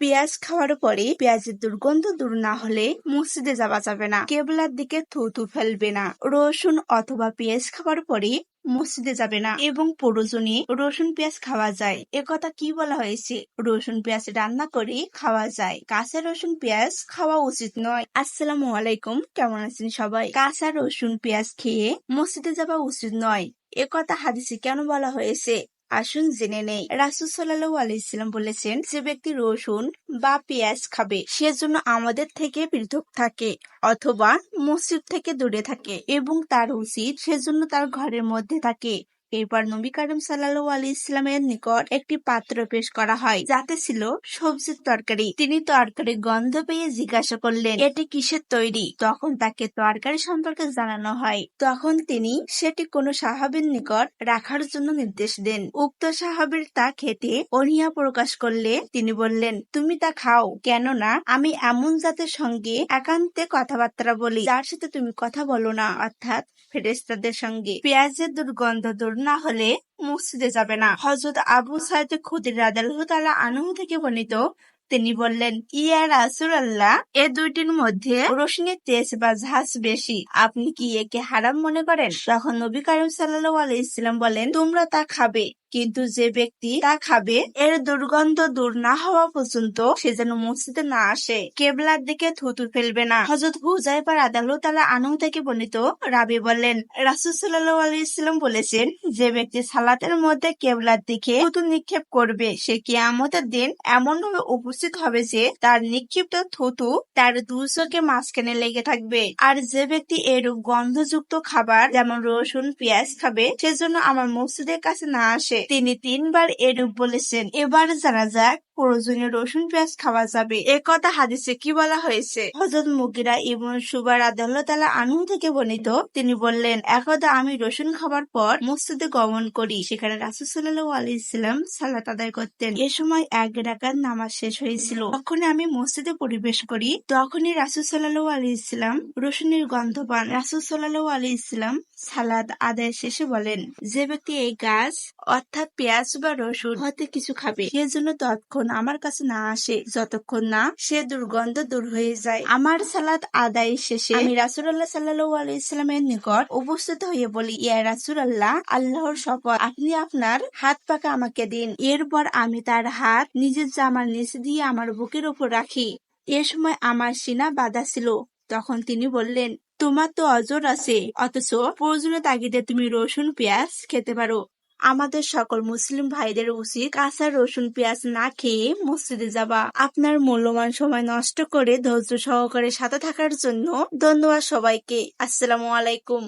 পেঁয়াজ খাওয়ার পরে পেঁয়াজের দুর্গন্ধ দূর না হলে মসজিদে যাওয়া যাবে না, কেবলার দিকে থুতু ফেলবে না। রসুন অথবা পেঁয়াজ খাওয়ার পরে মসজিদে যাবে না এবং প্রয়োজনে রসুন পেঁয়াজ খাওয়া যায়। একথা কি বলা হয়েছে? রসুন পেঁয়াজ রান্না করে খাওয়া যায়। কাঁচা রসুন পেঁয়াজ খাওয়া উচিত নয়। আসসালামু আলাইকুম, কেমন আছেন সবাই? কাঁচা রসুন পেঁয়াজ খেয়ে মসজিদে যাওয়া উচিত নয়। একথা হাদিসে কেন বলা হয়েছে? আসুন জেনে নেই। রাসুল সাল্লাহ আলাইসাল্লাম বলেছেন, যে ব্যক্তি রসুন বা পেঁয়াজ খাবে সে জন্য আমাদের থেকে পৃথক থাকে অথবা মসজিদ থেকে দূরে থাকে এবং তার উচিত সেজন্য তার ঘরের মধ্যে থাকে। এরপর নবী করিম সাল্লাল্লাহু আলাইহি ইসলামের নিকট একটি পাত্র পেশ করা হয়, যাতে ছিল সবজির তরকারি। তিনি তরকারি গন্ধ পেয়ে জিজ্ঞাসা করলেন, এটি কিসের তৈরি? তখন তাকে তরকারি সম্পর্কে জানানো হয়। তখন তিনি সেটি কোনো সাহাবীর নিকট রাখার জন্য নির্দেশ দেন। উক্ত সাহাবীর তা খেতে অনিয়া প্রকাশ করলে তিনি বললেন, তুমি তা খাও, কেননা আমি এমন জাতের সঙ্গে একান্তে কথাবার্তা বলি, যার সাথে তুমি কথা বলো না। অর্থাৎ ফেরেস্তাদের সঙ্গে পেঁয়াজের দুর্গন্ধ দূর না হলে মসজিদে যাবে না। হজরত আবু সাইদ খুদির রাদাল্লাহু তাআলা আনহু থেকে বর্ণিত তিনি বললেন, ইয়া রাসূলুল্লাহ, এ দুইটির মধ্যে রোশনি, তেজ বা ঝাঁস বেশি। আপনি কি একে হারাম মনে করেন? তখন নবী করিম সাল্লাহ আলাইসাল্লাম বলেন, তোমরা তা খাবে। কিন্তু যে ব্যক্তি তা খাবে, এর দুর্গন্ধ দূর না হওয়া পর্যন্ত সে যেন মসজিদে না আসে, কেবলার দিকে থুতু ফেলবে না। হজরত হুজাইফার আদালত তালা আনু থেকে বর্ণিত রাবি বললেন, রাসুল সাল্লাহ আলাইসাল্লাম বলেছেন, যে ব্যক্তি সালাতের মধ্যে কেবলার দিকে থুতু নিক্ষেপ করবে, সে কিয়ামতের দিন এমন ভাবে উপস্থিত হবে যে তার নিক্ষিপ্ত থুতু তার দুচোখে মাঝখানে লেগে থাকবে। আর যে ব্যক্তি এরূপ গন্ধযুক্ত খাবার, যেমন রসুন, পেঁয়াজ খাবে সেজন্য আমার মসজিদের কাছে না আসে। তিনি তিনবার এরূপ বলেছেন। এবার জানা যাক প্রয়োজনীয় রসুন পেঁয়াজ খাওয়া যাবে। এ কথা হাদিসে কি বলা হয়েছে? হজরত মুগিরা ইবন সুবার আদাল্লাহ আনু থেকে বর্ণিত। তিনি বললেন একদা আমি রসুন খাবার পর মসজিদে গমন করি। সেখানে রাসুল সাল্লাহ আলি ইসলাম সালাত আদায় করতেন। এ সময় এক ডাকাত নামাজ শেষ হয়েছিল। তখন আমি মসজিদে পরিবেশ করি, তখনই রাসুল সাল্লাহ আলি ইসলাম রসুনের গন্ধ পান। রাসুল সাল্লাহ আলি ইসলাম সালাদ আদায় শেষে বলেন, যে ব্যক্তি এই গাছ, অর্থাৎ পেঁয়াজ বা রসুন হতে কিছু খাবে। সে জন্য তৎক্ষণ আমার কাছে না আসে, যতক্ষণ না সে দুর্গন্ধ দূর হয়ে যায়। আমার সালাদ আদায় শেষে আমি রাসুল্লাহ সাল্লাহ আলাইসালামের নিকট উপস্থিত হয়ে বলি, ইয়া রাসুল্লাহ আল্লাহর শপথ, আপনি আপনার হাত পাকা আমাকে দিন। এরপর আমি তার হাত নিজের জামার নিচে দিয়ে আমার বুকের উপর রাখি। এ সময় আমার সিনা বাধা ছিল। তখন তিনি বললেন, তোমার তো অজর আছে, অথচ প্রয়োজনীয় তাগিদে তুমি রসুন, পেঁয়াজ খেতে পারো। আমাদের সকল মুসলিম ভাইদের উচিত কাঁচা রসুন, পেঁয়াজ না খেয়ে মসজিদে যাবা আপনার মূল্যবান সময় নষ্ট করে ধৈর্য সহকারে সাথে থাকার জন্য ধন্যবাদ সবাইকে। আসসালামু আলাইকুম।